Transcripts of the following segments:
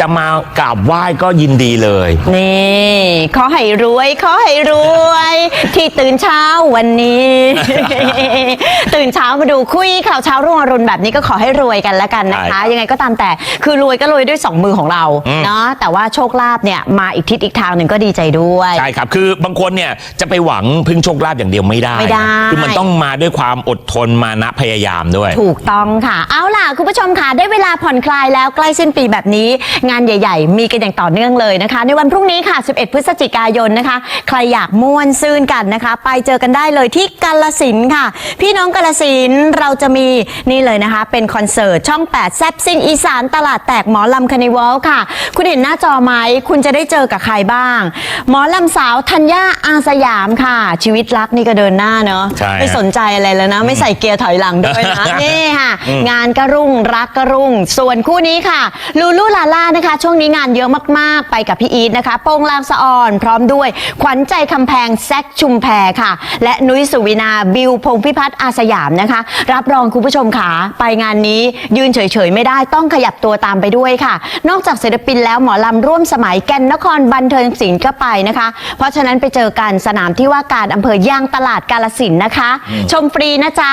จะมากราบไหว้ก็ยินดีเลย นี่ขอให้รวยขอให้รวย ที่ตื่นเช้าวันนี้ ตื่นเช้ามาดูคุยข่าวเช้ารุ่งอรุณแบบนี้ก็ขอให้รวยกันแล้วกันนะคะใช่ยังไงก็ตามแต่คือรวยก็รวยด้วยสองมือของเราอืมเนาะแต่ว่าโชคลาภเนี่ยมาอีกทิศอีกทางหนึ่งก็ดีใจด้วย ใช่ครับ คือบางคนเนี่ยจะไปหวังพึ่งโชคลาภอย่างเดียวไม่ได้ไม่ได้ คือมันต้องมาด้วยความอดทนมานะพยายามด้วย ถูกต้องค่ะ เอาล่ะคุณผู้ชมค่ะได้เวลาผ่อนคลายแล้วใกล้สิ้นปีแบบนี้งานใหญ่ ๆ มีกันอย่างต่อเนื่องเลยนะคะ ในวันพรุ่งนี้ค่ะ 11 พฤศจิกายนนะคะ ใครอยากม่วนซื่นกันนะคะ ไปเจอกันได้เลยที่กาลสินธุ์ค่ะ พี่น้องกาลสินธุ์เราจะมีนี่เลยนะคะ เป็นคอนเสิร์ตช่อง 8 แซบซิ่งอีสานตลาดแตกหมอลำคานิวัลค่ะ คุณเห็นหน้าจอไหมคุณจะได้เจอกับใครบ้าง หมอลำสาวธัญญาอาสยามค่ะ ชีวิตรักนี่ก็เดินหน้าเนาะใช่ไม่สนใจอะไรแล้วนะ ไม่ใส่เกียร์ถอยหลังด้วยนะ นี่ค่ะ งานก็รุ่งรักก็รุ่ง ส่วนคู่นี้ค่ะ ลูลูลาล่านะคะ ช่วงนี้งานเยอะมากๆ ไปกับพี่อีทนะคะโป้งลางสะออน พร้อมด้วยขวัญใจคำแพงแซกชุมแพรค่ะ และนุ้ยสุวินาบิวพงพิพัฒน์อาสยามนะคะ รับรองคุณผู้ชมค่ะไปงานนี้ยืนเฉยๆ ไม่ได้ต้องขยับตัวตามไปด้วยค่ะ นอกจากศิลปินแล้วหมอลำร่วมสมัยแก่นนครบันเทิงศิลป์ก็ไปนะคะ เพราะฉะนั้นไปเจอกันสนามที่ว่าการอำเภอย่างตลาดกาลสินธุ์นะคะ ชมฟรีนะจ๊ะ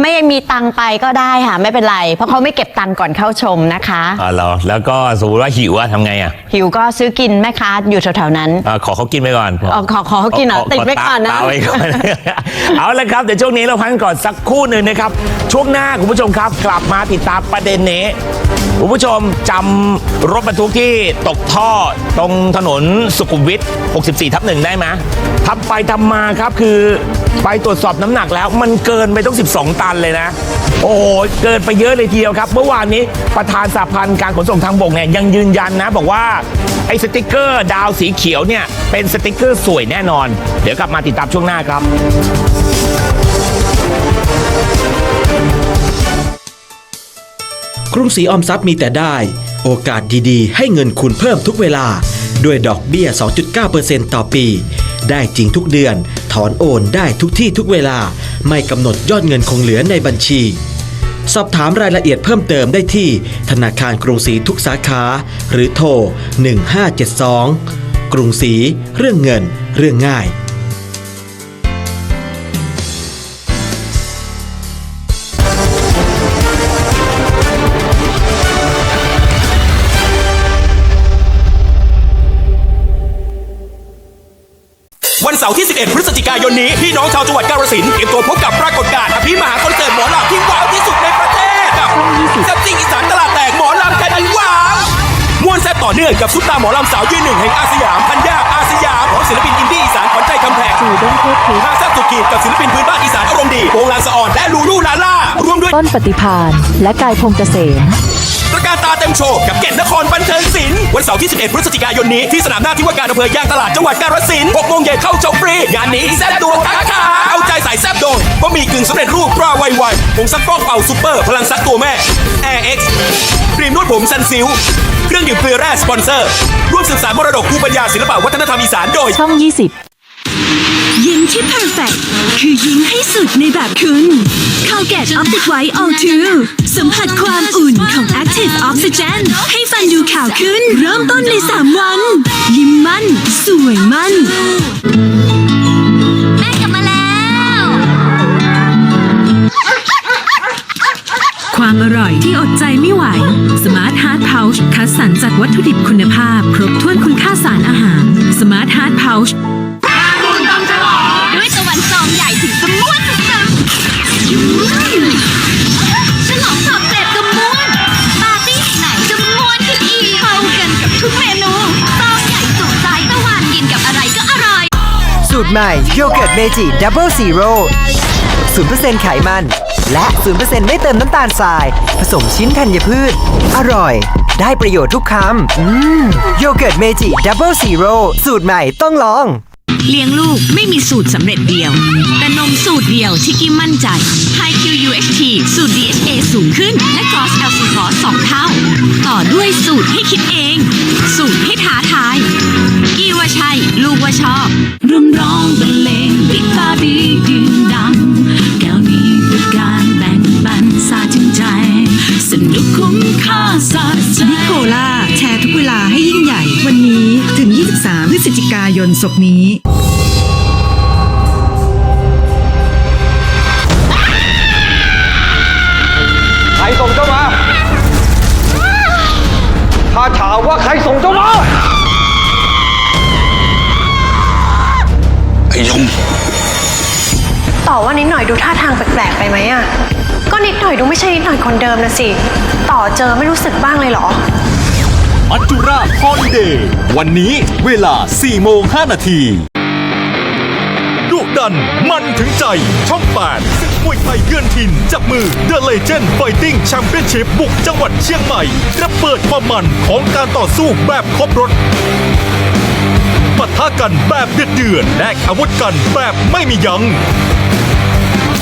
ไม่มีตังค์ไปก็ได้ค่ะไม่เป็นไร เพราะเขาไม่เก็บตังค์ก่อนเข้าชมนะคะอ๋อเหรอแล้วก็สมมติว่าหิวอะทำไงอะหิวก็ซื้อกินแม่ค้าอยู่แถวๆนั้นอ่าขอเขากินไปก่อนอ๋อขอขอเขากินเหรอติดไว้ก่อนนะ ตาไว้ก่อน เอาละครับเดี๋ยวช่วงนี้เราพักกันก่อนสักครู่หนึ่งนะครับ ช่วงหน้าคุณผู้ชมครับ กลับมาติดตามประเด็นนี้คุณผู้ชมจำรถบรรทุกที่ตกท่อตรงถนนสุขุมวิท 64 ทับหนึ่งได้ไหมทำไปทำมาครับคือ ไปตรวจสอบน้ำหนักแล้ว มันเกินไปต้อง 12 ตันเลยนะ โอ้โหเกินไปเยอะเลยทีเดียวครับ เมื่อวานนี้ประธานสาพันธ์การขนส่งทางบกเนี่ยยังยืนยันนะ บอกว่าไอ้สติกเกอร์ดาวสีเขียวเนี่ยเป็นสติกเกอร์สวยแน่นอน เดี๋ยวกลับมาติดตามช่วงหน้าครับกรุงศรีออมทรัพย์มีแต่ได้ โอกาสดีๆ ให้เงินคุณเพิ่มทุกเวลา ด้วยดอกเบี้ย 2.9%ต่อปี ได้จริงทุกเดือน ถอนโอนได้ทุกที่ทุกเวลา ไม่กำหนดยอดเงินคงเหลือในบัญชี สอบถามรายละเอียดเพิ่มเติมได้ที่ธนาคารกรุงศรีทุกสาขา หรือโทร 1572 กรุงศรีเรื่องเงิน เรื่องง่าย วันเสาร์ที่ 11 พฤศจิกายนนี้ พี่น้องชาวจังหวัดกาฬสินธุ์เตรียมตัวพบกับปรากฏการณ์อภิมหาคอนเสิร์ตหมอลำที่ว้าวที่สุดในประเทศกับซับซิงอีสานตลาดแตกหมอลำแค่นี้ว้าวมวนแซ่บต่อเนื่องกับซุปตาหมอลำสาวยืนหนึ่งแห่งอาสยามพันยาอาสยามของศิลปินอินดี้อีสานขวัญใจคำแพงท่าแซ่บสุดขีดกับศิลปินพื้นบ้านอีสานอารมณ์ดีวงลางสะอ่อนและลูลูลาล่ารวมด้วย ต้นปฏิพานและกายพงษ์เกษมประการตาเต็มโชว์กับเก่นนครบันเทิงศิลป์ วันเสาร์ที่ 11 พฤศจิกายนนี้ที่สนามหน้าที่ว่าการอำเภอย่างตลาดจังหวัดกาฬสินธุ์6โมงเย็นเข้าชมฟรีงานนี้แซ่บตัวทักขาเอาใจใส่แซ่บโดนบะหมี่กึ่งสำเร็จรูปปลาไวๆผงซักฟอกเป่าซูเปอร์ พลังซักตัวแม่ Air X ครีมนวดผมซันซิลเครื่องดื่มเกลือแร่สปอนเซอร์ ร่วมสืบสานมรดกภูมิปัญญาศิลปวัฒนธรรมอีสานโดยช่อง 20 ยิ้มที่ perfect คือยิ้มให้สุดในแบบคุณ Colgate Optic White All 2สัมผัสความอุ่นของ Active Oxygen ให้ฟันดูขาวขึ้น เริ่มต้นใน 3 วัน ยิ้มมั่น สวยมั่น แม่กลับมาแล้ว ความอร่อยที่อดใจไม่ไหว Smart Heart Pouch คัดสรรจากวัตถุดิบคุณภาพ ครบถ้วนคุณค่าสารอาหาร Smart Heart Pouch ด้วยตะวันซองใหญ่ถึงจะม้วน ใหม่โยเกิร์ตเมจิดับเบิลซีโร่ศูนย์เปอร์เซ็นต์ไขมัน และศูนย์เปอร์เซ็นต์ไม่เติมน้ำตาลทราย ผสมชิ้นธัญพืช อร่อย ได้ประโยชน์ทุกคำอืมโยเกิร์ตเมจิดับเบิลซีโร่สูตรใหม่ต้องลอง เลี้ยงลูกไม่มีสูตรสำเร็จเดียว แต่นมสูตรเดียวที่กิมมั่นใจ High QUHT สูตร DHA สูงขึ้น และ Gos l c ส2เท่า ต่อด้วยสูตรให้คิดเอง สูตรให้ท้าทาย กี่ว่าใช่ ลูกว่าชอบร่มร้องบรรเลงปิ ดียืนดัง แก้วนี้เป็นการแบ่งปันสาถึงใจ สนุกคุ้มค่าสะใจนิโคล่าแชร์ทุกเวลาให้ยิ่งใหญ่ วันนี้ถึง 23 พฤศจิกายนศกนี้ ต่อว่านิดหน่อยดูท่าทางแปลกๆไปไหมอะก็นิดหน่อยดูไม่ใช่นิดหน่อยคนเดิมนะสิ ต่อเจอไม่รู้สึกบ้างเลยเหรอ มัจจุราชฮอลิเดย์วันนี้เวลา 4 โมง 5 นาทีดุดัน มันถึงใจ ช่อง 8 ศึกมวยไทยเยือนถิ่น จับมือ The Legend Fighting Championship บุกจังหวัดเชียงใหม่ระเบิดความมันของการต่อสู้แบบครบรถะกันแบบเดือดเดือดแลกอาวุธกันแบบไม่มียัง้ง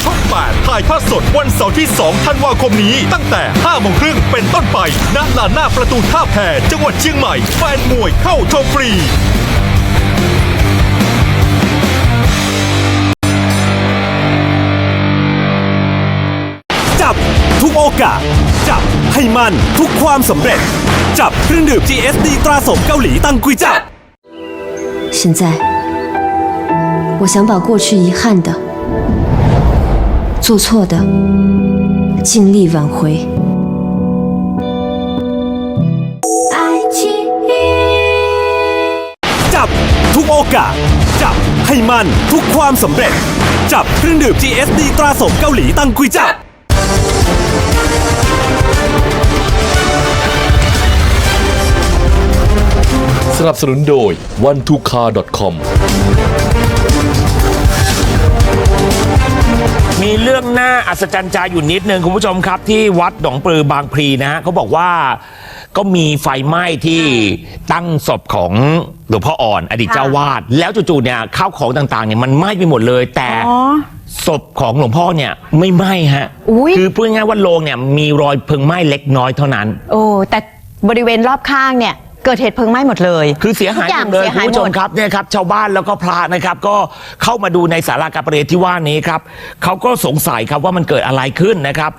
ช่อง8ถ่ายภาพสดวันเสาร์ที่ 2 ธันวาคมนี้ ตั้งแต่5โมงครึ่งเป็นต้นไปณลานหน้าประตูท่าแพจังหวัดเชียงใหม่ แฟนมวยเข้าชมฟรีจับทุกโอกาส จับให้มันทุกความสำเร็จ จับเครื่องดื่ม GSD ตราสมเกาหลีตังกุยจับ 现在，我想把过去遗憾的、做错的，尽力挽回。 จับทุกโอกาส จับให้มันทุกความสำเร็จ จับเครื่องดื่ม GSD ตราสมเกาหลีตังกุยจับ นับสนุนโดย one two car com มีเรื่องน่าอัศจรรย์ใจอยู่นิดนึงคุณผู้ชมครับ ที่วัดหนองปลือบางพลีนะฮะเขาบอกว่าก็มีไฟไหม้ที่ตั้งศพของหลวงพ่ออ่อน อดีตเจ้าวาด แล้วจู่ๆเนี่ยข้าวของต่างๆเนี่ยมันไหม้ไปหมดเลย แต่อ๋อศพของหลวงพ่อเนี่ยไม่ไหม้ฮะอุ๊ยคือพูดง่ายๆว่าโลงเนี่ยมีรอยเพลิงไหม้เล็กน้อยเท่านั้น โอ้แต่บริเวณรอบข้างเนี่ย เกิดเหตุเพลิงไหม้หมดเลย คือเสียหายทุกอหย่ามงดเลยเสียคุหาณยผู้หชมมด ครับเนี่ยครับชาวบ้านแล้วก็พระนะครับก็เข้ามาดูในศาลาการประเรียนที่ว่านี้ครับเขาก็สงสัยครับว่ามันเกิดอะไรขึ้นนะครับ